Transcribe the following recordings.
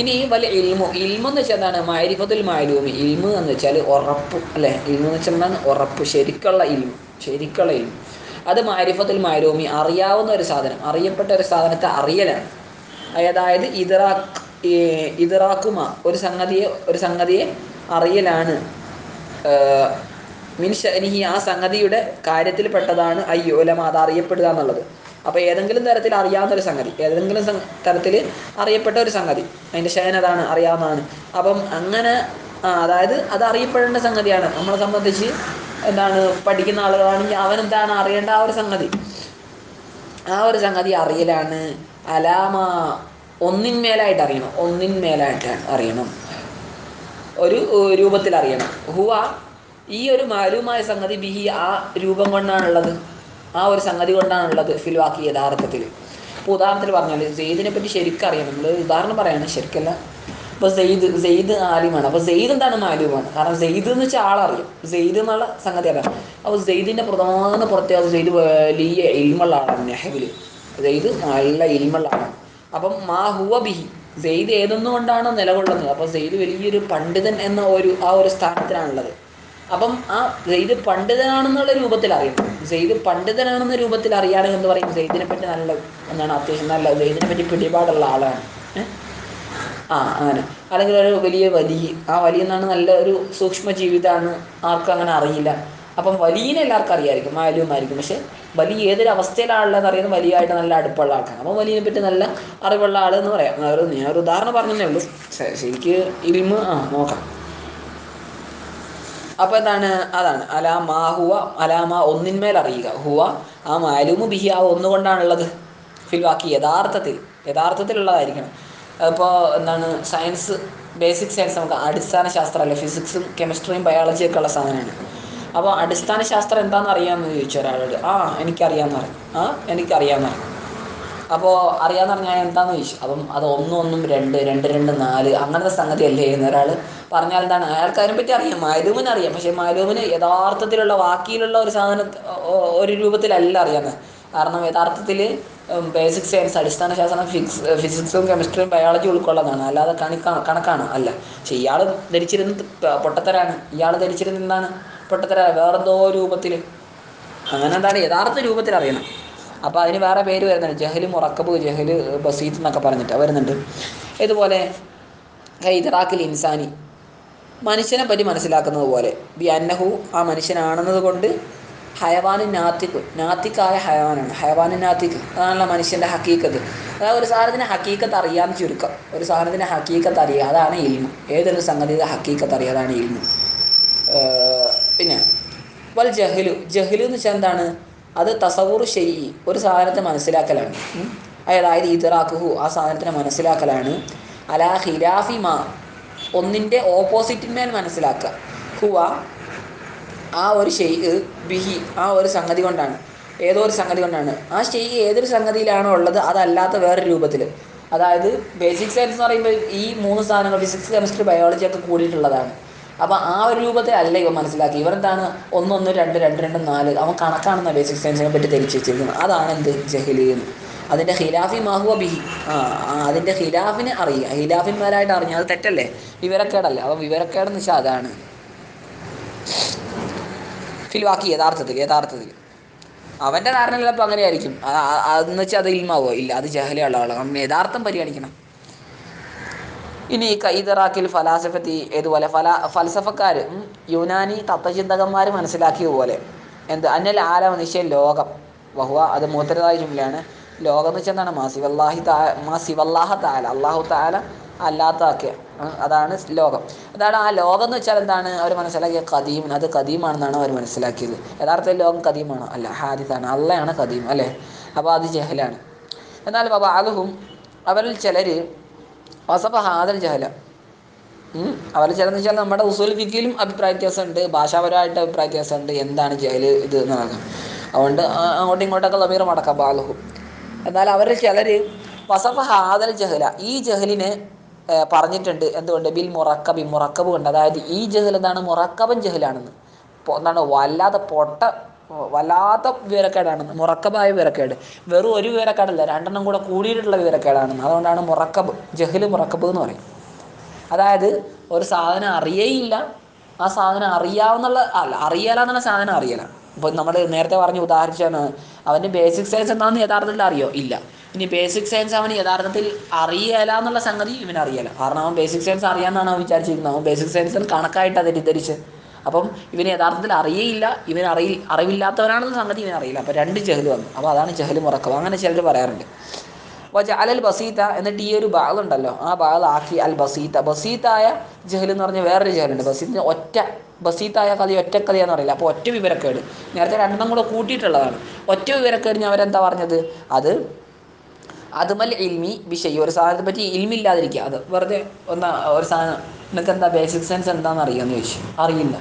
ഇനി വലിയ ഇൽമു. ഇൽമു എന്ന് വെച്ചാൽ എന്താണ്? മാരിഫത്തുൽ മാലൂമി ഇൽമു എന്ന് വെച്ചാൽ ഉറപ്പ് അല്ലേ? ഇൽമു എന്ന് വെച്ചാൽ ഉറപ്പ്. ശരിക്കുള്ള ഇൽമു. ശരിക്കുള്ള ഇൽമു. അത് മാരിഫത്തുൽ മാലൂമി അറിയാവുന്ന ഒരു സാധനം. അറിയപ്പെട്ട ഒരു സാധനത്തെ അറിയലാണ്. അതായത് ഇതറാക്ക് ഇതറാക്കുമ ഒരു സംഗതിയെ ഒരു സംഗതിയെ അറിയലാണ്. മീൻസ് മിൻ ഷഅനിഹി ആ സംഗതിയുടെ കാര്യത്തിൽപ്പെട്ടതാണ് അയ്യോലമ അത് അറിയപ്പെടുക എന്നുള്ളത്. അപ്പോൾ ഏതെങ്കിലും തരത്തിൽ അറിയാവുന്ന ഒരു സംഗതി ഏതെങ്കിലും തരത്തിൽ അറിയപ്പെട്ട ഒരു സംഗതി അതിന്റെ ശയനതാണ് അറിയാവുന്നതാണ്. അപ്പം അങ്ങനെ അതായത് അത് അറിയപ്പെടേണ്ട സംഗതിയാണ്. നമ്മളെ സംബന്ധിച്ച് എന്താണ് പഠിക്കുന്ന ആളുകളാണെങ്കിൽ അവൻ എന്താണ് അറിയേണ്ട ആ ഒരു സംഗതി? ആ ഒരു സംഗതി അറിയലാണ്. അലാമ ഒന്നിന്മേലായിട്ട് അറിയണം. ഒന്നിന്മേലായിട്ട് അറിയണം. ഒരു രൂപത്തിൽ അറിയണം. ഹുവ ഈ ഒരു മാലൂമായ സംഗതി ബിഹി ആ രൂപം കൊണ്ടാണുള്ളത്. ആ ഒരു സംഗതി കൊണ്ടാണുള്ളത് ഫിൽവാക്കി യഥാർത്ഥത്തിൽ. ഇപ്പോൾ ഉദാഹരണത്തിൽ പറഞ്ഞാൽ സെയ്ദിനെ പറ്റി ശരിക്കറിയാം. നമ്മൾ ഉദാഹരണം പറയാണ് ശരിക്കല്ല. ഇപ്പോൾ സെയ്ദ് സെയ്ദ് ആലിമാണ്. അപ്പോൾ സെയ്ദ് എന്താണ് മാലൂമാണ് കാരണം സെയ്ദ് എന്ന് വെച്ചാൽ ആളറിയും. സെയ്ദ് എന്നുള്ള സംഗതി അറിയാം. അപ്പോൾ സെയ്ദിന്റെ പ്രധാന പ്രത്യേകത സെയ്ദ് വലിയ ഇൽമുള്ള ആളാണ് നെഹബിൽ സെയ്ദ് നല്ല ഇൽമുള്ള ആളാണ് അപ്പം മാ ഹുവ ബിഹി. സെയ്ദ് ഏതൊന്നുകൊണ്ടാണ് നിലകൊള്ളുന്നത്? അപ്പോൾ സെയ്ദ് വലിയൊരു പണ്ഡിതൻ എന്ന ഒരു ആ ഒരു സ്ഥാനത്തിലാണുള്ളത് അപ്പം ആ സെയ്ദ് പണ്ഡിതനാണെന്നുള്ള രൂപത്തിൽ അറിയും സെയ്ദ് പണ്ഡിതനാണെന്ന രൂപത്തിൽ അറിയാനും എന്ന് പറയും? സെയ്ദിനെ പറ്റി നല്ല എന്താണ് അത്യാവശ്യം നല്ല സെയ്ദിനെ പറ്റി പിടിപാടുള്ള ആളാണ്. ആ അങ്ങനെ. അല്ലെങ്കിൽ ഒരു വലിയ വലിയ ആ വലിയ നല്ല ഒരു സൂക്ഷ്മ ജീവിതമാണ്. ആർക്കും അങ്ങനെ അറിയില്ല. അപ്പം വലിയനെ എല്ലാവർക്കും അറിയാമായിരിക്കും. മാലുമായിരിക്കും പക്ഷെ വലിയ ഏതൊരു അവസ്ഥയിലാണുള്ളതെന്ന് അറിയുന്നത് വലിയായിട്ട് നല്ല അടുപ്പുള്ള ആൾക്കാണ് അപ്പം വലിയനെ പറ്റി നല്ല അറിവുള്ള ആൾ എന്ന് പറയാം. ഒരു ഞാൻ ഒരു ഉദാഹരണം പറഞ്ഞതേ ഉള്ളൂ. ശരിക്ക് ഇരുമ്പ് ആ നോക്കാം. അപ്പോൾ എന്താണ്? അതാണ്. അലാമ ഹുവ അലാമ ഒന്നിന്മേൽ അറിയുക. ഹുവ ആ മാലൂമു ബിഹി ആ ഒന്നുകൊണ്ടാണുള്ളത് ഫിൽവാക്കി യഥാർത്ഥത്തിൽ യഥാർത്ഥത്തിലുള്ളതായിരിക്കണം. അപ്പോൾ എന്താണ്? സയൻസ് ബേസിക് സയൻസ് നമുക്ക് അടിസ്ഥാന ശാസ്ത്രമല്ല? ഫിസിക്സും കെമിസ്ട്രിയും ബയോളജിയും ഒക്കെ ഉള്ള സാധനമാണ്. അപ്പോൾ അടിസ്ഥാന ശാസ്ത്രം എന്താണെന്ന് അറിയാമെന്ന് ചോദിച്ചു ഒരാളോട്. ആ എനിക്കറിയാമെന്ന് പറഞ്ഞു. ആ എനിക്കറിയാമെന്ന് പറഞ്ഞു. അപ്പോൾ അറിയാമെന്ന് പറഞ്ഞാൽ എന്താണെന്ന് ചോദിച്ചു? അപ്പം അത് ഒന്നും ഒന്നും രണ്ട് രണ്ട് രണ്ട് നാല് അങ്ങനത്തെ സംഗതി അല്ലേ എന്ന് ഒരാൾ പറഞ്ഞാൽ എന്താണ്? അയാൾക്ക് അതിനെ പറ്റി അറിയാം. മാലൂമിന് അറിയാം. പക്ഷേ മാലൂമിന് യഥാർത്ഥത്തിലുള്ള വാക്കിയിലുള്ള ഒരു സാധനം ഒരു രൂപത്തിലല്ല അറിയാന്ന്. കാരണം യഥാർത്ഥത്തിൽ ബേസിക് സയൻസ് അടിസ്ഥാന ശാസ്ത്രം ഫിക്സ് ഫിസിക്സും കെമിസ്ട്രിയും ബയോളജി ഉൾക്കൊള്ളതാണ്. അല്ലാതെ കണിക്കാണ് കണക്കാണ് അല്ല. പക്ഷെ ഇയാൾ ധരിച്ചിരുന്നത് പൊട്ടത്തരാണ്. ഇയാൾ ധരിച്ചിരുന്നത് എന്താണ്? പൊട്ടത്തര വേറെന്തോ രൂപത്തിൽ അങ്ങനെ എന്താണ് യഥാർത്ഥ രൂപത്തിൽ അറിയണം. അപ്പോൾ അതിന് വേറെ പേര് വരുന്നുണ്ട്. ജഹൽ മുറക്കബ് ജഹൽ ബസീത്ത് എന്നൊക്കെ പറഞ്ഞിട്ട് വരുന്നുണ്ട്. ഇതുപോലെ ഹൈദറാക്കിൽ ഇൻസാനി. മനുഷ്യനെ പറ്റി മനസ്സിലാക്കുന്നത് പോലെ. ബി അന്നഹു ആ മനുഷ്യനാണെന്നത് കൊണ്ട് ഹയവാനും നാത്തിക്ക് നാത്തിക്കായ ഹയവാനാണ്. ഹയവാനും നാത്തിക്ക് അതാണല്ലോ മനുഷ്യന്റെ ഹക്കീക്കത്ത്. അതായത് ഒരു സാധനത്തിന് ഹക്കീക്കത്ത് അറിയാമെന്ന് ചുരുക്കം. ഒരു സാധനത്തിന് ഹക്കീക്കത്ത് അറിയുക അതാണ് ഇൽമു. ഏതൊരു സംഗതിയുടെ ഹക്കീക്കത്ത് അറിയാതാണ് അതാണ് ഇൽമു. പിന്നെ വൽ ജഹ്ലു. ജഹ്ലു എന്ന് വെച്ചാൽ എന്താണ്? അത് തസവൂർ ഷെയ്യി ഒരു സാധനത്തെ മനസ്സിലാക്കലാണ്. അതായത് ഇതറാക്കുഹു ആ സാധനത്തിനെ മനസ്സിലാക്കലാണ്. അലാ ഖിലാഫി മാ ഒന്നിന്റെ ഓപ്പോസിറ്റിന്മേൽ മനസ്സിലാക്കുക. ഹുവ ആ ഒരു ഷെയ് ബിഹി ആ ഒരു സംഗതി കൊണ്ടാണ്. ഏതോ ഒരു സംഗതി കൊണ്ടാണ്. ആ ഷെയ് ഏതൊരു സംഗതിയിലാണോ ഉള്ളത് അതല്ലാത്ത വേറൊരു രൂപത്തിൽ. അതായത് ബേസിക് സയൻസ് എന്ന് പറയുമ്പോൾ ഈ മൂന്ന് സാധനങ്ങൾ ഫിസിക്സ് കെമിസ്ട്രി ബയോളജി ഒക്കെ കൂടിയിട്ടുള്ളതാണ്. അപ്പോൾ ആ ഒരു രൂപത്തെ അല്ല ഇവ മനസ്സിലാക്കി ഇവരെന്താണ് ഒന്നൊന്ന് രണ്ട് രണ്ട് രണ്ട് നാല്. അവൻ കണക്കാണെന്ന ബേസിക് സയൻസിനെ പറ്റി ധരിച്ചു വെച്ചിരിക്കുന്നത്. അതാണ് എന്ത്? ജഹലി എന്ന് അതിന്റെ ഖിലാഫി മാഹുവ ബിഹി. ആ അതിന്റെ ഖിലാഫിനെ അറിയുക. ഖിലാഫിന്മാരായിട്ട് അറിഞ്ഞാൽ അത് തെറ്റല്ലേ? വിവരക്കേടല്ലേ? അപ്പോൾ വിവരക്കേടെന്ന് വെച്ചാൽ അതാണ്. ഫിൽവാക്കി യഥാർത്ഥത്തിൽ യഥാർത്ഥത്തിൽ. അവന്റെ ധാരണ ചിലപ്പോൾ അങ്ങനെ ആയിരിക്കും അതെന്ന് വെച്ചാൽ അത് ഇൽമാവോ? ഇല്ല അത് ജഹലയുള്ള ആളാണ് നമ്മൾ യഥാർത്ഥം പരിഗണിക്കണം. ഇനി കൈതറാക്കിൽ ഫലാസഫത്തി ഏതുപോലെ? ഫല ഫലസഫക്കാർ യുനാനി തത്വചിന്തകന്മാർ മനസ്സിലാക്കിയ പോലെ. എന്ത്? അന്നൽ ആലം നിശ്ചയം ലോകം. വഹുവ അത് മൂത്തരതായ ജുംലയാണ് ലോകം എന്ന് വെച്ചാൽ എന്താണ്? മാ സിവല്ലാഹി താ മാ സിവല്ലാഹ താല അള്ളാഹു താല അല്ലാത്തതൊക്കെ അതാണ് ലോകം. അതാണ് ആ ലോകം എന്ന് വെച്ചാൽ എന്താണ്? അവർ മനസ്സിലാക്കിയത് കദീം അത് കദീമാണെന്നാണ് അവർ മനസ്സിലാക്കിയത്. യഥാർത്ഥത്തിൽ ലോകം കദീമാണോ അല്ല ഹാദിത്താണ് അള്ളയാണ് കദീം അല്ലേ? അപ്പോൾ അത് ജഹലാണ്. എന്നാൽ ബാബ അലഹും അവരിൽ ചിലർ വസഫ ഹാദൽ ജഹല. അവർ ചിലന്ന് വെച്ചാൽ നമ്മുടെ ഉസൂൽ ഫിക്കിലും അഭിപ്രായ വ്യത്യാസമുണ്ട് ഭാഷാപരമായിട്ട് അഭിപ്രായ വ്യത്യാസമുണ്ട് എന്താണ് ജയിൽ ഇത് എന്ന് നടക്കുന്നത് അതുകൊണ്ട് അങ്ങോട്ടും ഇങ്ങോട്ടൊക്കെ ലമീർ മടക്കാം ബാലുഹു എന്നാൽ അവരിൽ ചിലർ വസഫ ഹാദൽ ജഹല ഈ ജഹലിനെ പറഞ്ഞിട്ടുണ്ട്. എന്തുകൊണ്ട്? ബിൽ മുറക്കബി മുറക്കബ് കൊണ്ട് അതായത് ഈ ജഹൽ എന്താണ്? മുറക്കബൻ ജഹലാണെന്ന്. എന്താണ്? വല്ലാതെ പൊട്ട വല്ലാത്ത വിവരക്കേടാണെന്ന്. മുറക്കബായ വിവരക്കേട്. വെറും ഒരു വിവരക്കേടല്ല രണ്ടെണ്ണം കൂടെ കൂടിയിട്ടുള്ള വിവരക്കേടാണെന്ന്. അതുകൊണ്ടാണ് മുറക്കബ് ജഹൽ മുറക്കബ് എന്ന് പറയും. അതായത് ഒരു സാധനം അറിയേയില്ല. ആ സാധനം അറിയാവുന്നുള്ള അല്ല അറിയാലെന്നുള്ള സാധനം അറിയല. ഇപ്പം നമ്മൾ നേരത്തെ പറഞ്ഞ് ഉദാഹരിച്ചാണ് അവന്റെ ബേസിക് സയൻസ് എന്താണെന്ന് യഥാർത്ഥത്തിൽ അറിയോ? ഇല്ല. ഇനി ബേസിക് സയൻസ് അവന് യഥാർത്ഥത്തിൽ അറിയല എന്നുള്ള സംഗതി ഇവൻ അറിയല. കാരണം അവൻ ബേസിക് സയൻസ് അറിയാമെന്നാണ് അവൻ വിചാരിച്ചിരിക്കുന്നത്. അവൻ ബേസിക് സയൻസിൽ കണക്കായിട്ട് അത് തെറ്റിദ്ധരിച്ച്. അപ്പം ഇവന് യഥാർത്ഥത്തിൽ അറിയേയില്ല. ഇവൻ അറിയി അറിവില്ലാത്തവനാണെന്ന സംഗതി ഇവൻ അറിയില്ല. അപ്പോൾ രണ്ട് ചെഹൽ വന്നു. അപ്പോൾ അതാണ് ചെഹൽ മുറക്കം അങ്ങനെ ചിലർ പറയാറുണ്ട്. വജ അലൽ ബസീത്ത എന്നിട്ട് ഈ ഒരു ഉണ്ടല്ലോ. ആ ബാൾ ആക്കി അൽ ബസീത്ത ബസീത്തായ ജഹൽ എന്ന് പറഞ്ഞ വേറൊരു ജഹലുണ്ട്. ബസീത്തിന് ഒറ്റ ബസീത്തായ കഥ ഒറ്റ കഥയെന്ന് പറയില്ല അപ്പോൾ ഒറ്റ വിവരക്കേട്. നേരത്തെ രണ്ടെണ്ണം കൂടെ കൂട്ടിയിട്ടുള്ളതാണ്. ഒറ്റ വിവരക്കേടിന് അവരെന്താ പറഞ്ഞത്? അത് അതുമൽ ഇൽമി വിഷയം ഒരു സാധനത്തെ പറ്റി ഇൽമില്ലാതിരിക്കുക. അത് വെറുതെ ഒന്ന് ഒരു സാധനം നിനക്ക് എന്താ ബേസിക് സെൻസ് എന്താണെന്ന് അറിയാമെന്ന് ചോദിച്ചു. അറിയില്ല.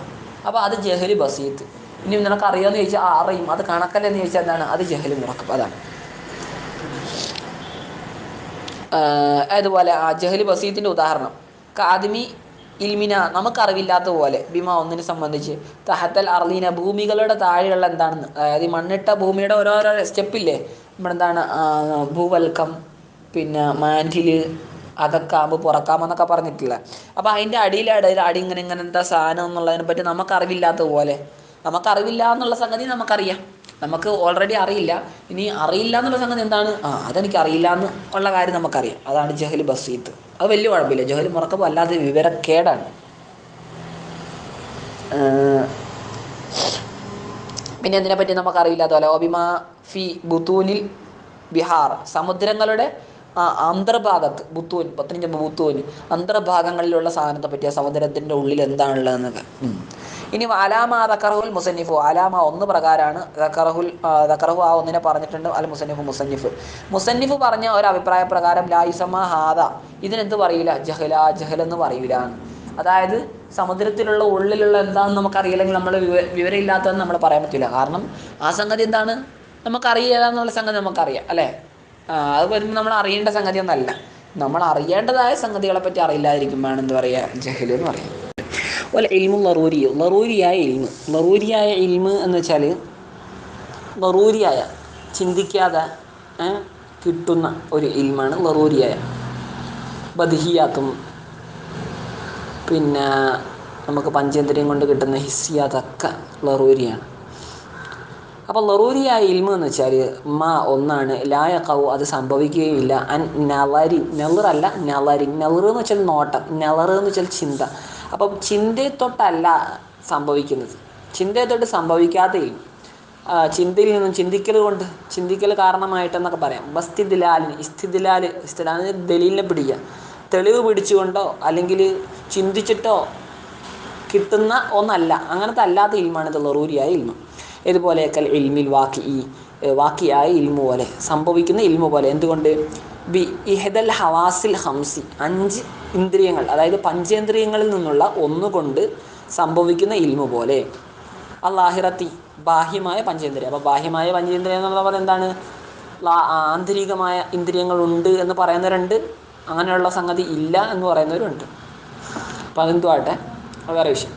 അപ്പോൾ അത് ജഹൽ ബസീത്ത് ഇനി നിനക്ക് അറിയാമെന്ന് ചോദിച്ചാൽ ആ അറിയും. അത് കണക്കല്ലെന്ന് ചോദിച്ചാൽ എന്താണ്? അത് ജഹൽ മുറക്കും അതാണ്. അതുപോലെ ആ ജഹൽ ബസീത്തിന്റെ ഉദാഹരണം. കാദിമി ഇൽമിന നമുക്കറിവില്ലാത്ത പോലെ ബിമ ഒന്നിനെ സംബന്ധിച്ച്. തഹത്തൽ അർലീന ഭൂമികളുടെ താഴെയുള്ള എന്താണെന്ന്? അതായത് ഈ മണ്ണിട്ട ഭൂമിയുടെ ഓരോരോ സ്റ്റെപ്പില്ലേ? നമ്മളെന്താണ് ഭൂവൽക്കം പിന്നെ മാൻഡിൽ അകക്കാമ്പ് പുറക്കാമ്പ് എന്നൊക്കെ പറഞ്ഞിട്ടില്ല? അപ്പോൾ അതിന്റെ അടിയിൽ അടിയിൽ അടി ഇങ്ങനെ ഇങ്ങനെ എന്താ സാധനം എന്നുള്ളതിനെ പറ്റി നമുക്കറിവില്ലാത്ത പോലെ. നമുക്കറിവില്ല എന്നുള്ള സംഗതി നമുക്കറിയാം. നമുക്ക് ഓൾറെഡി അറിയില്ല. ഇനി അറിയില്ല എന്നുള്ള സംഗതി എന്താണ്? ആ അതെനിക്ക് അറിയില്ല എന്ന് ഉള്ള കാര്യം നമുക്കറിയാം. അതാണ് ജഹൽ ബസീത്ത്. അത് വലിയ കുഴപ്പമില്ല. ജഹൽ മുറക്കപ്പോൾ അല്ലാതെ വിവരക്കേടാണ്. പിന്നെ എന്തിനെ പറ്റി നമുക്കറിയില്ലാത്ത പോലെ ഒബിമ ഫി ബുത്തൂനിൽ ബിഹാർ. സമുദ്രങ്ങളുടെ അന്തർഭാഗത്ത് ബുത്തൂൻ പത്തനംതിട്ട ബുത്തൂൻ അന്തർഭാഗങ്ങളിലുള്ള സാധനത്തെ പറ്റിയ സമുദ്രത്തിന്റെ ഉള്ളിൽ എന്താണുള്ളതെന്നൊക്കെ. ഇനി അലാമ ദക്കറഹുൽ മുസന്നിഫു. അലാമ ഒന്ന് പ്രകാരമാണ് ദക്കറഹുൽ ദക്കറഹു ആ ഒന്നിനെ പറഞ്ഞിട്ടുണ്ട്. അൽ മുസന്നിഫു മുസന്നിഫ്. മുസന്നിഫ് പറഞ്ഞ ഒരു അഭിപ്രായ പ്രകാരം ലായിസമ ഹാദ. ഇതിനെന്ത് പറയില്ല ജഹല ജഹൽ എന്ന് പറയില്ല അതായത് സമുദ്രത്തിലുള്ള ഉള്ളിലുള്ള എന്താണെന്ന് നമുക്കറിയില്ലെങ്കിൽ നമ്മൾ വിവ വിവരമില്ലാത്തതെന്ന് നമ്മൾ പറയാൻ പറ്റില്ല കാരണം ആ സംഗതി എന്താണ്? നമുക്കറിയില്ല എന്നുള്ള സംഗതി നമുക്കറിയാം അല്ലേ? അത് വരുമ്പോൾ നമ്മൾ അറിയേണ്ട സംഗതി ഒന്നല്ല നമ്മൾ അറിയേണ്ടതായ സംഗതികളെ പറ്റി അറിയില്ലാതിരിക്കുമ്പോഴാണ് എന്ത് പറയുക ജഹൽ എന്ന് പറയുക അതുപോലെ ഇൽമു ലറൂരിയോ ലറൂരിയായ ഇൽമ്. ലറൂരിയായ ഇൽമ് എന്ന് വെച്ചാൽ ലറൂരിയായ ചിന്തിക്കാതെ കിട്ടുന്ന ഒരു ഇൽമാണ് ലറൂരിയായ. ബദ്ഹിയാത്തും പിന്നെ നമുക്ക് പഞ്ചേന്ദ്രിയം കൊണ്ട് കിട്ടുന്ന ഹിസ്സിയാതൊക്കെ ലറൂരിയാണ്. അപ്പോൾ ലറൂരിയായ ഇൽമ എന്ന് വെച്ചാൽ മാ ഒന്നാണ് ലായ കവ് അത് സംഭവിക്കുകയില്ല അൻ നവരി നെളറല്ല നവരി. നെളറ് എന്ന് വെച്ചാൽ നോട്ടം നെളറ് എന്ന് വെച്ചാൽ ചിന്ത. അപ്പം ചിന്തയെ തൊട്ടല്ല സംഭവിക്കുന്നത്. ചിന്തയെ തൊട്ട് സംഭവിക്കാതെയും ചിന്തയിൽ നിന്നും ചിന്തിക്കൽ കൊണ്ട് ചിന്തിക്കൽ കാരണമായിട്ടെന്നൊക്കെ പറയാം. ബസ്തിദിലാലിന് ഇസ്തിദിലാൽ ഇസ്തിലാലിന് ദലീലിനെ പിടിക്കുക. തെളിവ് പിടിച്ചുകൊണ്ടോ അല്ലെങ്കിൽ ചിന്തിച്ചിട്ടോ കിട്ടുന്ന ഒന്നല്ല. അങ്ങനത്തെ അല്ലാത്ത ഇൽമാണ് ഇത് ലറൂരിയായ ഇൽമ. ഇതുപോലെയൊക്കെ ഇൽമിൽ വാക്കി ഈ വാക്കിയായ ഇൽമു പോലെ സംഭവിക്കുന്ന ഇൽമു പോലെ. എന്തുകൊണ്ട്? ബി ഇഹദൽ ഹവാസിൽ ഹംസി അഞ്ച് ഇന്ദ്രിയങ്ങൾ അതായത് പഞ്ചേന്ദ്രിയങ്ങളിൽ നിന്നുള്ള ഒന്നുകൊണ്ട് സംഭവിക്കുന്ന ഇൽമു പോലെ. അള്ളാഹിറത്തി ബാഹ്യമായ പഞ്ചേന്ദ്രിയം. അപ്പോൾ ബാഹ്യമായ പഞ്ചേന്ദ്രിയം എന്ന് പോലെ എന്താണ്? ആന്തരികമായ ഇന്ദ്രിയങ്ങളുണ്ട് എന്ന് പറയുന്നവരുണ്ട്. അങ്ങനെയുള്ള സംഗതി ഇല്ല എന്ന് പറയുന്നവരുണ്ട്. അപ്പോൾ അതെന്തുമാട്ടെ വേറെ വിഷയം.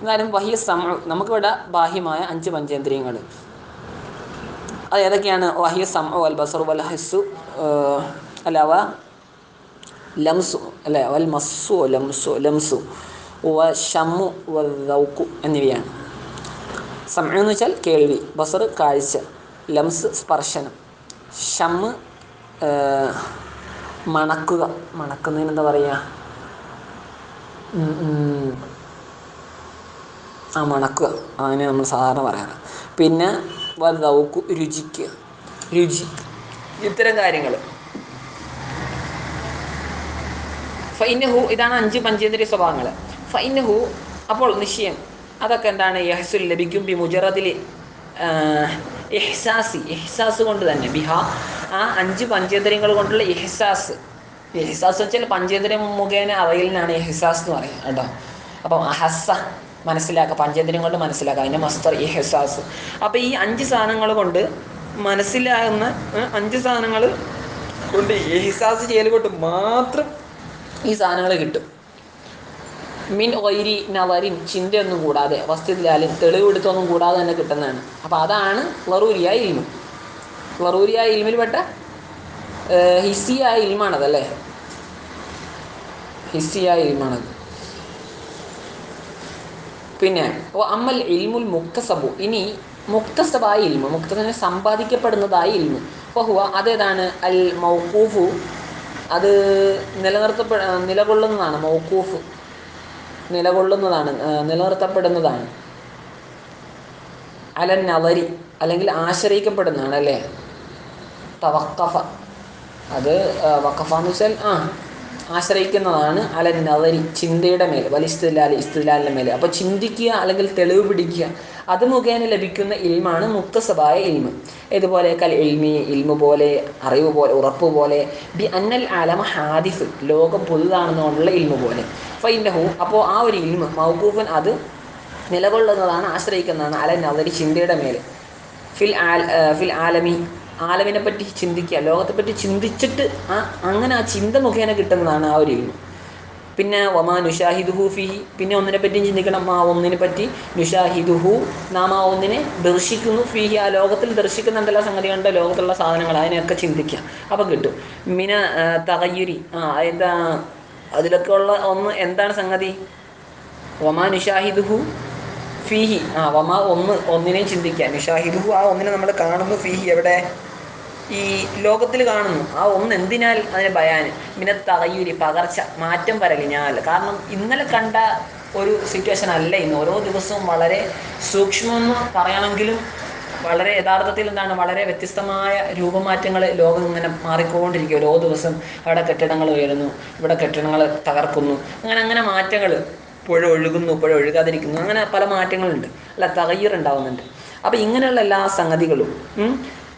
എന്നാലും വഹിയ സമ നമുക്കിവിടെ ബാഹ്യമായ അഞ്ച് പഞ്ചേന്ദ്രിയങ്ങൾ. അത് ഏതൊക്കെയാണ്? വഹിയ സമ വൽ ബസർ വൽ ഹസ്സു അല്ലാവ ലംസു അല്ലേ? വൽ മസ്സു ലംസു ലംസു വ ഷമ്മു വ ദൗക്കു എന്നിവയാണ്. സമയം എന്ന് വെച്ചാൽ കേൾവി ബസർ കാഴ്ച ലംസ് സ്പർശനം. ഷമ്മ് മണക്കുക. മണക്കുന്നതിന് എന്താ പറയുക ആ മണക്കുക. അങ്ങനെ നമ്മൾ സാധാരണ പറയാറ്. പിന്നെ വൗക്കു രുചിക്കുക. രുചി. ഇത്തരം കാര്യങ്ങൾ. ഫൈനഹു ഇതാണ് അഞ്ച് പഞ്ചേന്ദ്രിയ സ്വഭാവങ്ങൾ ഫൈനഹു അപ്പോൾ നിശ്ചയം. അതൊക്കെ എന്താണ്? യഹസുൽ ലഭിക്കും ബി മുജറത്തിൽ ഇഹ്സാസി എഹ്സാസ് കൊണ്ട് തന്നെ. ബിഹ ആ അഞ്ച് പഞ്ചേന്ദ്രിയങ്ങൾ കൊണ്ടുള്ള എഹ്സാസ് ഇഹ്സാസ് വെച്ചാൽ പഞ്ചേന്ദ്രിയം മുഖേന അറിയലിനാണ് എഹ്സാസ് എന്ന് പറയുന്നത് കേട്ടോ. അപ്പം അഹസ മനസ്സിലാക്കുക പഞ്ചേന്ദ്രിയം കൊണ്ട് മനസ്സിലാക്കുക. അതിന്റെ മസ്തർ എഹ്സാസ് അപ്പോൾ ഈ അഞ്ച് സാധനങ്ങൾ കൊണ്ട് മനസ്സിലാകുന്ന അഞ്ച് സാധനങ്ങൾ കൊണ്ട് എഹ്സാസ് ചെയ്യൽ കൊണ്ട് മാത്രം ഈ സാധനങ്ങൾ കിട്ടും. മിൻ ഒയിരി നവരിൻ ചിന്തയൊന്നും കൂടാതെ വസ്തുതിലാലും തെളിവെടുത്തൊന്നും കൂടാതെ തന്നെ കിട്ടുന്നതാണ്. അപ്പോൾ അതാണ് ക്ലറൂരിയായ ഇൽമ്. ലറൂരിയായ ഇൽമിൽപ്പെട്ട ഹിസിയായ ഹിസ്സിയായ ഇൽമാണതല്ലേ? ഹിസ്സിയായ ഇൽമാണത്. പിന്നെ ഓ അമ്മൽ ഇൽമുൽ മുക്തസബു. ഇനി മുക്തസബായ ഇൽമു മുക്തസബിനെ സമ്പാദിക്കപ്പെടുന്നതായ ഇൽമു. അപ്പോൾ അതേതാണ്? അൽ മൗക്കൂഫു അത് നിലനിർത്തപ്പെ നിലകൊള്ളുന്നതാണ് മൗക്കൂഫ് നിലകൊള്ളുന്നതാണ് നിലനിർത്തപ്പെടുന്നതാണ്. അലൻ നവരി അല്ലെങ്കിൽ ആശ്രയിക്കപ്പെടുന്നതാണ് അല്ലേ തവക്കഫ. അത് വക്കഫ എന്ന് വെച്ചാൽ ആ ആശ്രയിക്കുന്നതാണ് അലൻ നവരി ചിന്തയുടെ മേൽ വലിസ്തുലാൽ ഇസ്തുലാലിന്റെ മേൽ അപ്പോൾ ചിന്തിക്കുക അല്ലെങ്കിൽ തെളിവ് പിടിക്കുക അത് മുഖേന ലഭിക്കുന്ന ഇൽമാണ് മുക്തസഭായ ഇൽമ്. ഇതുപോലെ കൽ ഇൽമി ഇൽമു പോലെ അറിവ് പോലെ ഉറപ്പ് പോലെ. ബി അന്നൽ ആലമ ഹാദിഫ്. ലോകം പുതുതാണെന്നുകൊണ്ടുള്ള ഇൽമു പോലെ. ഫൈൻഡഹു അപ്പോൾ ആ ഒരു ഇൽമ് മൗകൂഫൻ അത് നിലകൊള്ളുന്നതാണ് ആശ്രയിക്കുന്നതാണ് അല നവരി ചിന്തയുടെ മേലെ ഫിൽ ആൽ ഫിൽ ആലമി. ആലമിനെ പറ്റി ചിന്തിക്കുക. ലോകത്തെ പറ്റി ചിന്തിച്ചിട്ട് ആ അങ്ങനെ ആ ചിന്ത മുഖേന കിട്ടുന്നതാണ് ആ ഒരു ഇൽമു. പിന്നെ ഒമാ നുഷാഹിദുഹു ഫിഹി. പിന്നെ ഒന്നിനെ പറ്റിയും ചിന്തിക്കണം. ആ ഒന്നിനെ പറ്റി നുഷാഹിദുഹു. നാം ആ ഒന്നിനെ ദർശിക്കുന്നു. ഫിഹി ആ ലോകത്തിൽ ദർശിക്കുന്നുണ്ടല്ലോ സംഗതികളുണ്ട് ലോകത്തുള്ള സാധനങ്ങൾ അതിനെയൊക്കെ ചിന്തിക്കുക. അപ്പം കിട്ടും. മിന തകയുരി ആ എന്താ അതിലൊക്കെ ഉള്ള ഒന്ന് എന്താണ് സംഗതി? വമാ നുഷാഹിദുഹു ഫീഹി. ആ വമാ ഒന്ന് ഒന്നിനെയും ചിന്തിക്കുക. നിഷാഹിദുഹു ആ ഒന്നിനെ നമ്മൾ കാണുന്നു. ഫീഹി എവിടെ? ഈ ലോകത്തിൽ കാണുന്നു. ആ ഒന്ന് എന്തിനാൽ അതിന് ബയാന് പിന്നെ തകയൂരി പകർച്ച മാറ്റം വരലിഞ്ഞാൽ കാരണം ഇന്നലെ കണ്ട ഒരു സിറ്റുവേഷൻ അല്ല ഇന്ന്. ഓരോ ദിവസവും വളരെ സൂക്ഷ്മമെന്ന് പറയണമെങ്കിലും വളരെ യഥാർത്ഥത്തിൽ എന്താണ്? വളരെ വ്യത്യസ്തമായ രൂപമാറ്റങ്ങൾ ലോകം ഇങ്ങനെ മാറിക്കൊണ്ടിരിക്കും ഓരോ ദിവസം അവിടെ കെട്ടിടങ്ങൾ ഉയരുന്നു ഇവിടെ കെട്ടിടങ്ങൾ തകർക്കുന്നു. അങ്ങനെ അങ്ങനെ മാറ്റങ്ങൾ പുഴ ഒഴുകുന്നു പുഴ ഒഴുകാതിരിക്കുന്നു. അങ്ങനെ പല മാറ്റങ്ങളുണ്ട്. അല്ല തകയ്യർ ഉണ്ടാവുന്നുണ്ട്. അപ്പോൾ ഇങ്ങനെയുള്ള എല്ലാ സംഗതികളും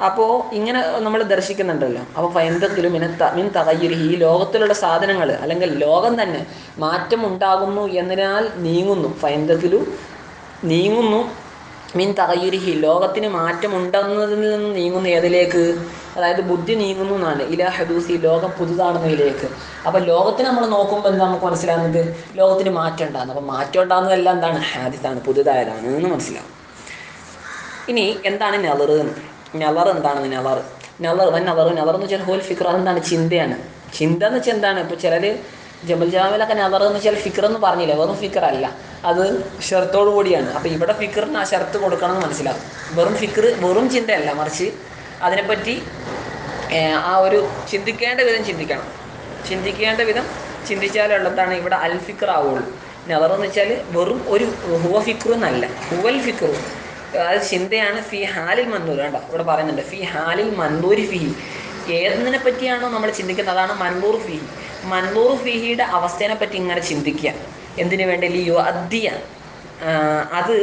അപ്പോൾ ഇങ്ങനെ നമ്മൾ ദർശിക്കുന്നുണ്ടല്ലോ. അപ്പോൾ എന്തെങ്കിലും മിന മിൻ തകയ്യുരി ഈ ലോകത്തിലുള്ള സാധനങ്ങൾ അല്ലെങ്കിൽ ലോകം തന്നെ മാറ്റം ഉണ്ടാകുന്നു എന്നതിനാൽ നീങ്ങുന്നു. ഫൈന്തെങ്കിലു നീങ്ങുന്നു. മീൻ തകയുരിഹി ലോകത്തിന് മാറ്റമുണ്ടെന്നതിൽ നിന്ന് നീങ്ങുന്നു ഏതിലേക്ക്? അതായത് ബുദ്ധി നീങ്ങുന്നു എന്നാണ്. ഇല ഹദൂസി ലോകം പുതുതാണെന്നതിലേക്ക്. അപ്പം ലോകത്തിന് നമ്മൾ നോക്കുമ്പോൾ എന്താ നമുക്ക് മനസ്സിലാകുന്നത് ലോകത്തിന് മാറ്റം ഉണ്ടാകുന്നു അപ്പം മാറ്റം ഉണ്ടാകുന്നതെല്ലാം എന്താണ്? ഹാദിസാണ് പുതുതായതാണ് എന്ന് മനസ്സിലാവും. ഇനി എന്താണ് നെളർ നെളർ എന്താണ് നെലർ നെലർ വൻ നെളർ നെളർ എന്ന് വെച്ചാൽ ഹോൽ ഫിക്ർ അതെന്താണ് ചിന്തയാണ്. ചിന്ത എന്ന് വെച്ചാൽ എന്താണ്? ഇപ്പോൾ ചിലർ ജബൽ ജാമിലൊക്കെ നെലർ എന്ന് വെച്ചാൽ ഫിക്ർ എന്ന് പറഞ്ഞില്ല? വെറും ഫിക്ർ അല്ല. അത് ഷർത്തോടു കൂടിയാണ്. അപ്പോൾ ഇവിടെ ഫിക്റിന് ആ ഷർത്ത് കൊടുക്കണം എന്ന് മനസ്സിലാവും. വെറും ഫിക്ർ വെറും ചിന്തയല്ല. മറിച്ച് അതിനെപ്പറ്റി ആ ഒരു ചിന്തിക്കേണ്ട വിധം ചിന്തിക്കണം. ചിന്തിക്കേണ്ട വിധം ചിന്തിച്ചാലുള്ളതാണ് ഇവിടെ അൽ ഫിക്ർ ആവുള്ളൂ നെലർ എന്ന് വെച്ചാൽ വെറും ഒരു ഹുവ ഫിക്രു എന്നല്ല ഹുവൽ ഫിക്രു അത് ചിന്തയാണ് ഫി ഹാലിൽ മന്ദൂർ കേട്ടോ ഇവിടെ പറയുന്നുണ്ട് ഫി ഹാലിൽ മന്നൂരി ഫിഹി ഏതിനെ പറ്റിയാണോ നമ്മൾ ചിന്തിക്കുന്നത്? അതാണ് മൻദൂർ ഫിഹി മൻദൂർ ഫിഹിയുടെ അവസ്ഥയെ പറ്റി ഇങ്ങനെ ചിന്തിക്കുക. എന്തിനു വേണ്ടി? ലിയോ അദ്ദിയ അത്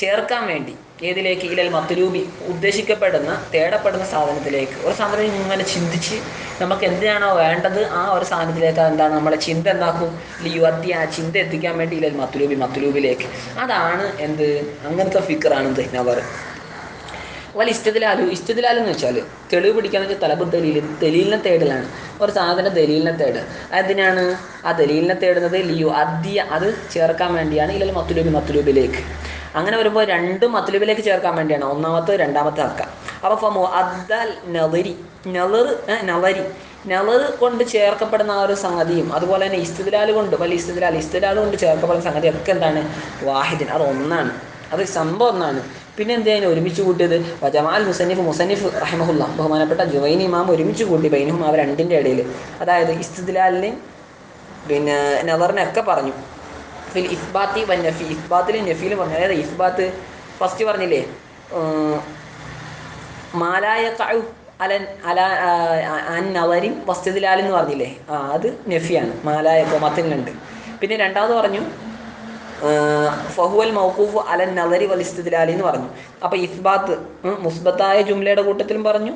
ചേർക്കാൻ വേണ്ടി. ഏതിലേക്ക്? ഇലൽ മത്തുരൂപി ഉദ്ദേശിക്കപ്പെടുന്ന തേടപ്പെടുന്ന സാധനത്തിലേക്ക്. ഒരു സാധനം ഇങ്ങനെ ചിന്തിച്ച് നമുക്ക് എന്തിനാണോ വേണ്ടത്? ആ ഒരു സാധനത്തിലേക്ക് എന്താണ് നമ്മളെ ചിന്ത എന്താക്കും? അദ്യ ആ ചിന്ത എത്തിക്കാൻ വേണ്ടി ഇലൽ മത്തുരൂപി മത്തുരൂപിലേക്ക് അതാണ് എന്ത്? അങ്ങനത്തെ ഫിക്കറാണ് എന്ത് നവർ. വല്ല ഇഷ്ടത്തിലാലു ഇഷ്ടത്തിലാലു എന്ന് വെച്ചാൽ തെളിവ് പിടിക്കാന്ന് വെച്ചാൽ തലപ്പ് ദലീൽ ദലീലിനെ തേടലാണ്. ഒരു സാധനം ദലീലിനെ തേട്. അതിനാണ് ആ ദലീലിനെ തേടുന്നത് ലിയു അദ്യ അത് ചേർക്കാൻ വേണ്ടിയാണ് ഇല്ലെങ്കിൽ മത്തുലൂബി മത്തുലൂബിലേക്ക് അങ്ങനെ വരുമ്പോൾ രണ്ട് മത്തുലൂബിലേക്ക് ചേർക്കാൻ വേണ്ടിയാണ്. ഒന്നാമത്തെ രണ്ടാമത്തെ ആക്കാം. അപ്പോൾ ഫമോ അദ്ദൽ നവരി നവർ നവരി കൊണ്ട് ചേർക്കപ്പെടുന്ന ആ ഒരു സംഗതിയും അതുപോലെ തന്നെ ഇസ്തിദലാൽ കൊണ്ട് വലിയ ഇസ്തിദലാൽ ഇസ്തിദലാൽ കൊണ്ട് ചേർക്കപ്പെടുന്ന സംഗതി ഒക്കെ എന്താണ്? വാഹിദിൻ. അത് ഒന്നാണ്. അത് സംഭവം ഒന്നാണ്. പിന്നെ എന്തിനാണ് ഒരുമിച്ച് കൂട്ടിയത് വജമാൽ മുസന്നിഫ് മുസന്നിഫ് റഹ്മുല്ല ബഹുമാനപ്പെട്ട ജുവൈൻ ഇമാം ഒരുമിച്ച് കൂട്ടി ബൈനുഹും അവർ രണ്ടിന്റെ ഇടയിൽ അതായത് ഇസ്തിദ്ലാലിനെയും പിന്നെ നവറിനൊക്കെ പറഞ്ഞു. ഫിൽ ഇസ്ബാത്തി വൻ നഫി ഇസ്ബാത്തിൽ നഫിയിലും പറഞ്ഞു അതായത് ഇസ്ബാത്ത്? ഫസ്റ്റ് പറഞ്ഞില്ലേ മാലായ കഴു അലൻ അല അൻ നവരിൻ വസ്തുദിലാൽ എന്ന് പറഞ്ഞില്ലേ ആ അത് നഫിയാണ് മാലായ കോമത്തിനുണ്ട് പിന്നെ രണ്ടാമത് പറഞ്ഞു ഫഹുവൽ മൗക്കൂഫ് അലൻ നദരി വൽ ഇസ്തിദ്ലാലി എന്ന് പറഞ്ഞു. അപ്പോൾ ഇസ്ബാത്ത് മുസ്ബത്തായ ജുംലയുടെ കൂട്ടത്തിലും പറഞ്ഞു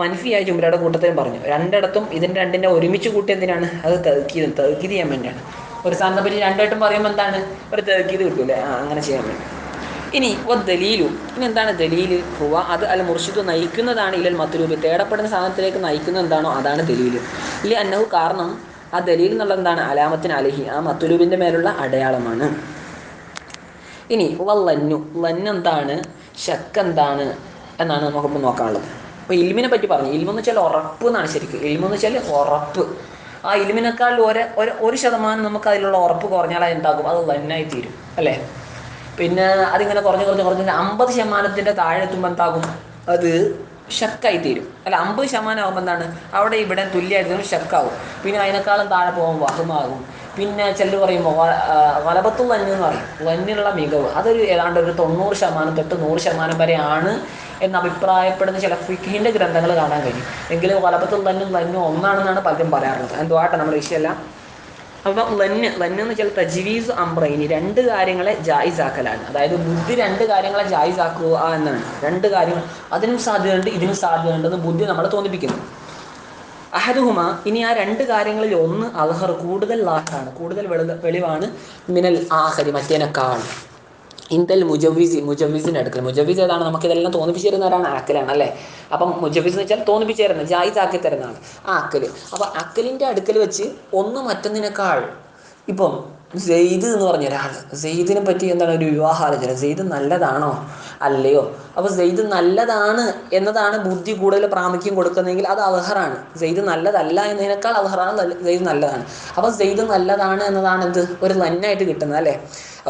മൻഫിയായ ജുംലയുടെ കൂട്ടത്തിലും പറഞ്ഞു. രണ്ടിടത്തും ഇതിന്റെ രണ്ടിന്റെ ഒരുമിച്ച് കൂട്ടി എന്തിനാണ്? അത് തകീത് തൗക്കീത് ചെയ്യാൻ വേണ്ടിയാണ്. ഒരു സാധനത്തെ പറ്റി രണ്ടായിട്ടും പറയുമ്പോൾ എന്താണ്? ഒരു തെർക്കീത് കിട്ടൂലേ ആ അങ്ങനെ ചെയ്യാൻ വേണ്ടി. ഇനി ഒ ദലീലു. ഇനി എന്താണ് ദലീൽ ഹുവ അത് അൽ മുർഷിദ് നയിക്കുന്നതാണ് ഇലൽ മത്തുരൂപി തേടപ്പെടുന്ന സാധനത്തിലേക്ക് നയിക്കുന്ന എന്താണോ അതാണ് ദലീൽ ഇല്ല അന്നഹു കാരണം ആ ദലീൽ എന്നുള്ളത് എന്താണ്? അലാമത്തിന് അലഹി. ആ മത്തുരൂപിന്റെ മേലുള്ള അടയാളമാണ്. ഇനി വല്ലന്നു ലന്നു. എന്താണ്? ഷക്ക് എന്താണ്? എന്നാണ് നമുക്കിപ്പോൾ നോക്കാനുള്ളത്. അപ്പോൾ ഇൽമിനെ പറ്റി പറഞ്ഞു. ഇൽമെന്ന് വെച്ചാൽ ഉറപ്പ് എന്നാണ് ശരിക്കും. ഇൽമെന്ന് വെച്ചാൽ ഉറപ്പ്. ആ ഇലിമിനേക്കാൾ ഒരു ഒരു ഒരു ശതമാനം നമുക്ക് അതിലുള്ള ഉറപ്പ് കുറഞ്ഞാൽ എന്താകും? അത് തന്നായി തീരും അല്ലേ? പിന്നെ അതിങ്ങനെ കുറഞ്ഞ് കുറഞ്ഞ് കുറഞ്ഞ് അമ്പത് ശതമാനത്തിന്റെ താഴെ എത്തുമ്പോൾ എന്താകും? അത് ഷക്കായി തീരും അല്ല അമ്പത് ശതമാനം ആകുമ്പോൾ എന്താണ്? അവിടെ ഇവിടെ തുല്യമായിട്ട് ഷക്കാവും. പിന്നെ അതിനേക്കാളും താഴെ പോകുമ്പോൾ വഹമാകും. പിന്നെ ചിലർ പറയുമ്പോൾ വലപത്തു വന്ന് എന്ന് പറയും. വന്യുള്ള മികവ്. അതൊരു ഏതാണ്ട് ഒരു തൊണ്ണൂറ് ശതമാനം തൊട്ട് നൂറ് ശതമാനം വരെയാണ് എന്ന് അഭിപ്രായപ്പെടുന്ന ചില ഫിഖിന്റെ ഗ്രന്ഥങ്ങൾ കാണാൻ കഴിയും. എങ്കിലും വലപ്പത്തിൽ തന്നെ തന്നും ഒന്നാണെന്നാണ് പലരും പറയാറുള്ളത്. എന്തുവാട്ടെ നമ്മുടെ വിഷയമല്ല അപ്പം ലന്ന് ലന്ന് എന്ന് വെച്ചാൽ തജ്വീസ് അംബ്രൈനി രണ്ട് കാര്യങ്ങളെ ജായിസാക്കലാണ്. അതായത് ബുദ്ധി രണ്ട് കാര്യങ്ങളെ ജായിസാക്കുക എന്നാണ്. രണ്ട് കാര്യങ്ങൾ അതിനും സാധ്യതയുണ്ട് ഇതിനും സാധ്യതയുണ്ടെന്ന് ബുദ്ധി നമ്മളെ തോന്നിപ്പിക്കുന്നു. അഹദുഹുമ ഇനി ആ രണ്ട് കാര്യങ്ങളിൽ ഒന്ന് അൽഹർ കൂടുതൽ ലാഹാണ് കൂടുതൽ വെളി വെളിവാണ് മിനൽ ആഹരി മറ്റേനേക്കാൾ ഇന്ദൽ മുജവിസി മുജവിസിന്റെ അടുക്കൽ. മുജവിസ് ഏതാണ്? നമുക്ക് ഇതെല്ലാം തോന്നിപ്പിച്ചു തരുന്നവരാണ് ആക്കലാണ് അല്ലേ? അപ്പം മുജവിസ് എന്ന് വെച്ചാൽ തോന്നിപ്പിച്ചു തരുന്നത് ജായിസ് ആക്കി തരുന്നതാണ് ആ അക്കൽ അപ്പോൾ അക്കലിന്റെ അടുക്കൽ വെച്ച് ഒന്ന് മറ്റൊന്നിനേക്കാൾ ഇപ്പം സെയ്ദ് എന്ന് പറഞ്ഞ ഒരാൾ സെയ്ദിനെ പറ്റി എന്താണ് ഒരു വിവാഹാലോചന സെയ്ദ് നല്ലതാണോ? അല്ലയോ? അപ്പോൾ സെയ്ദ് നല്ലതാണ് എന്നതാണ് ബുദ്ധി കൂടുതൽ പ്രാമുഖ്യം കൊടുക്കുന്നതെങ്കിൽ അത് അവഹറാണ്. സെയ്ദ് നല്ലതല്ല എന്നതിനേക്കാൾ അവഹറാണ് സെയ്ദ് നല്ലതാണ്. അപ്പോൾ സെയ്ദ് നല്ലതാണ് എന്നതാണ് എന്ത്? ഒരു നന്നായിട്ട് കിട്ടുന്നത് അല്ലേ?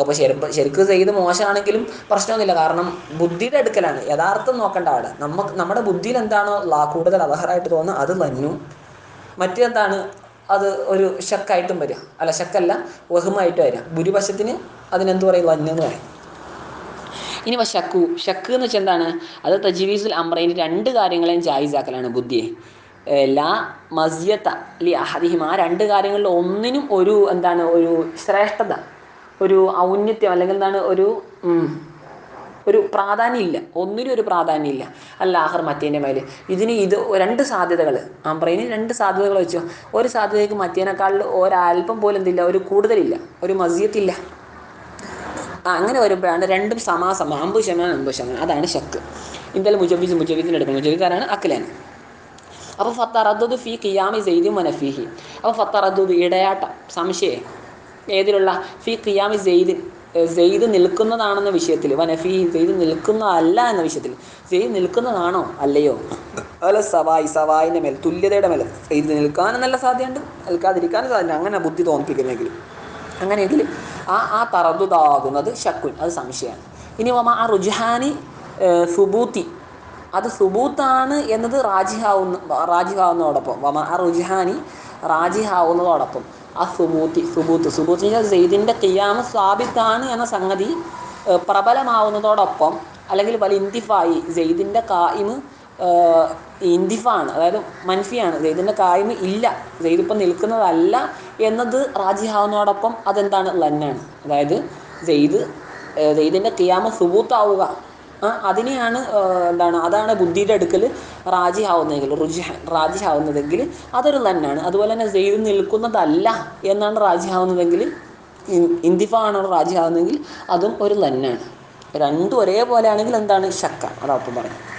അപ്പോൾ ശരി ശരിക്കും ചെയ്ത് മോശമാണെങ്കിലും പ്രശ്നമൊന്നുമില്ല. കാരണം ബുദ്ധിയുടെ അടുക്കലാണ്. യഥാർത്ഥം നോക്കേണ്ട അവിടെ. നമുക്ക് നമ്മുടെ ബുദ്ധിയിൽ എന്താണോ കൂടുതൽ അവഹറായിട്ട് തോന്നുന്നത് അത് വന്നു. മറ്റെന്താണ് അത് ഒരു ഷക്കായിട്ടും വരിക. അല്ല ഷക്കല്ല വഹുമായിട്ട് വരിക. ഭൂരിപക്ഷത്തിന് അതിനെന്ത് പറയും? ലന്നെന്ന് പറയും. ഇനി ഷക്കു ഷക്ക് എന്ന് വെച്ചാൽ എന്താണ്? അത് തജീവീസുൽ അമ്രയിന് രണ്ട് കാര്യങ്ങളെയും ജായിസാക്കലാണ് ബുദ്ധിയെ. ലാ മസിയത്ത ലി അഹദിഹിം. ആ രണ്ട് കാര്യങ്ങളിൽ ഒന്നിനും ഒരു എന്താണ് ഒരു ശ്രേഷ്ഠത. ഒരു ഔന്നത്യം അല്ലെങ്കിൽ എന്താണ് ഒരു ഒരു പ്രാധാന്യമില്ല. ഒന്നിനും ഒരു പ്രാധാന്യമില്ല. അല്ല ആഹർ മറ്റേന്റെ മേൽ ഇതിന് ഇത് രണ്ട് സാധ്യതകൾ അമ്പ്രയിന് രണ്ട് സാധ്യതകൾ വെച്ചോ. ഒരു സാധ്യതയ്ക്ക് മറ്റേനേക്കാളിൽ ഒരല്പം പോലും എന്തില്ല ഒരു കൂടുതലില്ല ഒരു മസിയത്തില്ല. അങ്ങനെ വരുമ്പോഴാണ് രണ്ടും സമാസം അമ്പത് ശതമാനം അമ്പത് ശതമാനം. അതാണ് ഷക്ക് ഇന്ത്യയിൽ മുജബീസ് മുജബീസിന് എടുക്കുന്നത് മുജബിക്കാരാണ് അക്കലാൻ അപ്പോൾ ഫത്തറദ്ദു ഫി ഖിയാമി സെയ്ദി മനഫീഹി അപ്പോൾ ഫത്തറദ്ദു ഇടയാട്ടം സംശയം? ഏതിലുള്ള? ഫി ഖിയാമി സെയ്ദിൻ സെയ്ദ് നിൽക്കുന്നതാണെന്ന വിഷയത്തിൽ. വനഫി സെയ്ദ് നിൽക്കുന്നതല്ല എന്ന വിഷയത്തിൽ. സെയ്ദ് നിൽക്കുന്നതാണോ? അല്ലയോ? അതുപോലെ സവായി സവായിന്റെ മേൽ തുല്യതയുടെ മേൽ സെയ്ദ് നിൽക്കാനും നല്ല സാധ്യതയുണ്ട്. നിൽക്കാതിരിക്കാനും സാധ്യത അങ്ങനെ ബുദ്ധി തോന്നിപ്പിക്കുന്നെങ്കിൽ. അങ്ങനെയെങ്കിൽ ആ ആ തറതുതാകുന്നത് ഷക്കുൻ അത് സംശയമാണ്. ഇനി ആ റുജഹാനി സുബൂത്തി. അത് സുബൂത്താണ് എന്നത് റാജിഹാവുന്ന റാജിഹാവുന്നതോടൊപ്പം. വമ ആ റുജഹാനി റാജിഹാവുന്നതോടൊപ്പം. ആ സുബൂത്തി. സുബൂത്ത് സുബൂത്ത് വെച്ചാൽ സെയ്ദിന്റെ ഖിയാമ സ്വാബിത്താണ് എന്ന സംഗതി പ്രബലമാവുന്നതോടൊപ്പം അല്ലെങ്കിൽ വലിയ ഇന്തിഫായി സെയ്ദിന്റെ കായിമ് ഇന്തിഫാണ് അതായത് മൻഫിയാണ്. സെയ്ദിന്റെ കായിമ് ഇല്ല. സെയ്ദ് ഇപ്പം നിൽക്കുന്നതല്ല എന്നത് റാജിഹാവുന്നതോടൊപ്പം അതെന്താണ്? ലന്നാണ്. അതായത് സെയ്ദ് സെയ്ദിന്റെ കിയാമ സുബൂത്താവുക. അതിനെയാണ് എന്താണ് അതാണ് ബുദ്ധിയുടെ അടുക്കൽ റാജി ആവുന്നതെങ്കിൽ റുജി ആവുന്നതെങ്കിൽ അതൊരു നന്നാണ് അതുപോലെ തന്നെ സെയ്ദ് നിൽക്കുന്നതല്ല എന്നാണ് റാജി ആവുന്നതെങ്കിൽ ഇന്തിഫ ആണ് റാജി ആവുന്നതെങ്കിൽ അതും ഒരു നന്നാണ് രണ്ടും ഒരേപോലെ ആണെങ്കിൽ എന്താണ്? ശക്ക. അതാപ്പം പറയും.